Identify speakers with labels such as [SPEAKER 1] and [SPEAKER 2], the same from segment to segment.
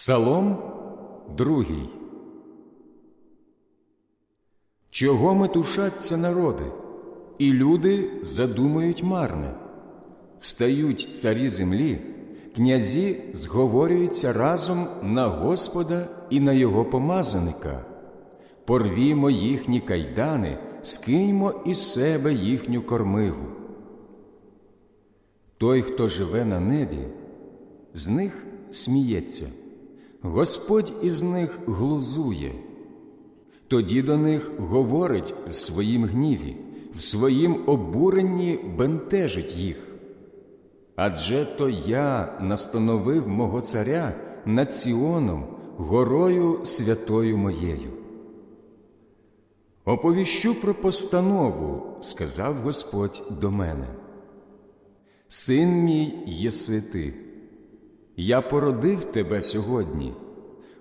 [SPEAKER 1] Псалом другий. Чого метушаться народи, і люди задумають марне. Встають царі землі, князі зговорюються разом на Господа і на його помазаника. Порвімо їхні кайдани, скиньмо із себе їхню кормигу. Той, хто живе на небі, з них сміється, Господь із них глузує. Тоді до них говорить в своїм гніві, в своїм обуренні бентежить їх. Адже то я настановив мого царя над Сіоном, горою святою моєю. Оповіщу про постанову, сказав Господь до мене. Син мій єси ти, я породив тебе сьогодні,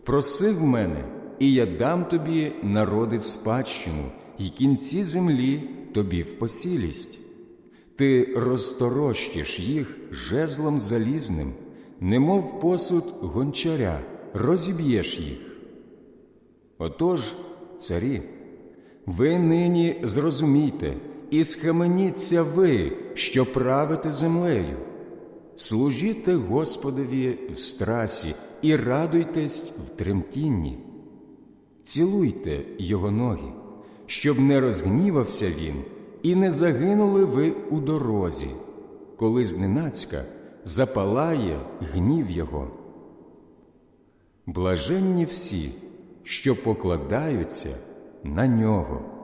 [SPEAKER 1] просив мене, і я дам тобі народи в спадщину, і кінці землі тобі в посілість. Ти розторощиш їх жезлом залізним, немов посуд гончаря, розіб'єш їх. Отож, царі, ви нині зрозумійте і схаменіться ви, що правите землею. Служіте Господові в страсі і радуйтесь в тремтінні. Цілуйте Його ноги, щоб не розгнівався Він і не загинули ви у дорозі, коли зненацька запалає гнів Його. Блаженні всі, що покладаються на нього.